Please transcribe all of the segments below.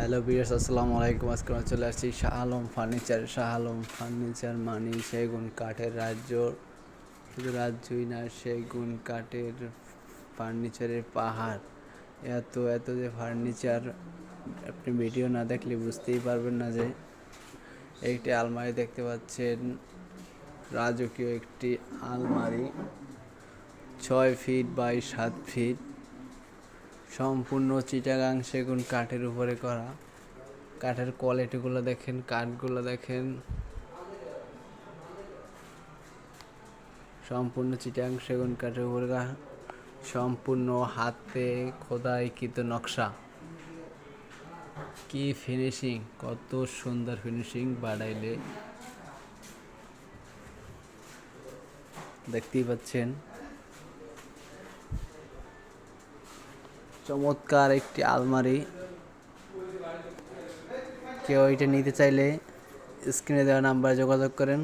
Hello বিয়ার্স আসসালামু আলাইকুম। আজকে আমরা চলে আসছি শাহ আলম ফার্নিচার। শাহ আলম ফার্নিচার মানি সেগুন কাঠের রাজ্য। শুধু রাজ্যই না, সেগুন কাঠের ফার্নিচারের পাহাড়। এত এত যে ফার্নিচার, আপনি ভিডিও না দেখলে বুঝতেই পারবেন না যে একটি আলমারি দেখতে পাচ্ছেন। রাজকীয় একটি আলমারি, ছয় ফিট বাই সাত ফিট। সম্পূর্ণ চিটাগাং সেগুন কাঠের উপরে করা। কাঠের কোয়ালিটিগুলো দেখেন, কাঠগুলো দেখেন। সম্পূর্ণ চিটাগাং সেগুন কাঠের উপরে সম্পূর্ণ হাতে খোদাই খোদাইকৃত নকশা। কি ফিনিশিং কত সুন্দর ফিনিশিং বাড়াইলে দেখতেই পাচ্ছেন। চমৎকার একটি আলমারি। কেউ এটা নিতে চাইলে স্ক্রিনে দেওয়া নাম্বারে যোগাযোগ করেন,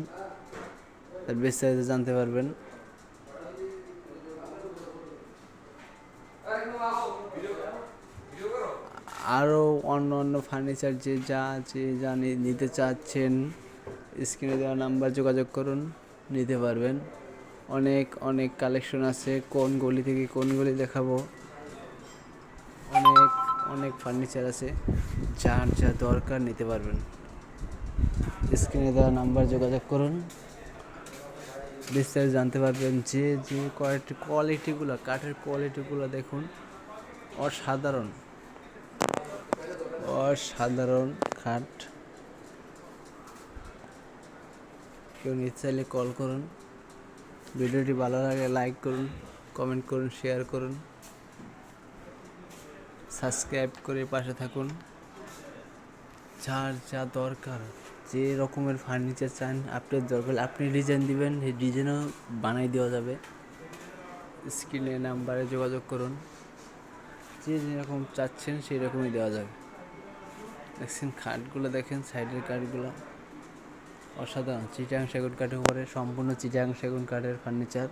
তার বিস্তারিত জানতে পারবেন। আরও অন্য অন্য ফার্নিচার যে যা আছে, যা নিতে চাচ্ছেন, স্ক্রিনে দেওয়া নাম্বার যোগাযোগ করুন, নিতে পারবেন। অনেক অনেক কালেকশন আছে। কোন গলি থেকে কোন গলি দেখাবো? অনেক ফার্নিচার আছে, যার যা দরকার নিতে পারবেন। স্ক্রিনে দেওয়া নাম্বার যোগাযোগ করুন। বিস্তারিত জানতে পারবেন যে যে কোয়ালিটি কোয়ালিটিগুলো কাঠের কোয়ালিটিগুলো দেখুন। অসাধারণ। অসাধারণ খাট কেউ নিতে চাইলে কল করুন। ভিডিওটি ভালো লাগে লাইক করুন কমেন্ট করুন শেয়ার করুন। সাবস্ক্রাইব করে পাশে থাকুন। যার যা দরকার, যে রকমের ফার্নিচার চান, আপনার দরকার আপনি ডিজাইন দিবেন, সেই ডিজাইনও বানাই দেওয়া যাবে। স্ক্রিনে নাম্বারে যোগাযোগ করুন। যে যেরকম চাচ্ছেন সেই রকমই দেওয়া যাবে। দেখছেন খাটগুলো দেখেন সাইডের কাঠগুলো অসাধারণ। চিটাং সেগুন কাঠের উপরে, সম্পূর্ণ চিটাং সেগুন কাঠের ফার্নিচার